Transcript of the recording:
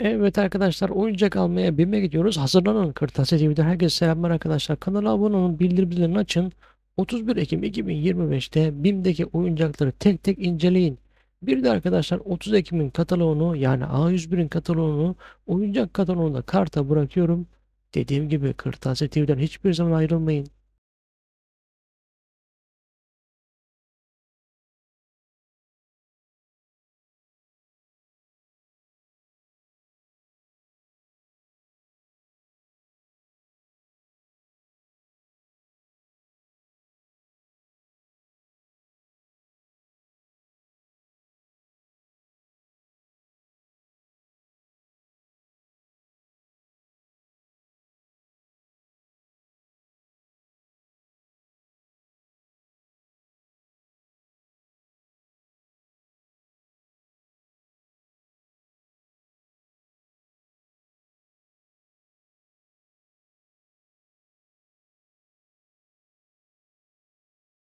Evet arkadaşlar oyuncak almaya BİM'e gidiyoruz. Hazırlanın. Kırtasiye TV'den herkese selamlar arkadaşlar. Kanala abone olun, bildirimlerini açın. 31 Ekim 2025'te BİM'deki oyuncakları tek tek inceleyin. Bir de arkadaşlar 30 Ekim'in kataloğunu yani A101'in kataloğunu oyuncak kataloğunda karta bırakıyorum. Dediğim gibi Kırtasiye TV'den hiçbir zaman ayrılmayın.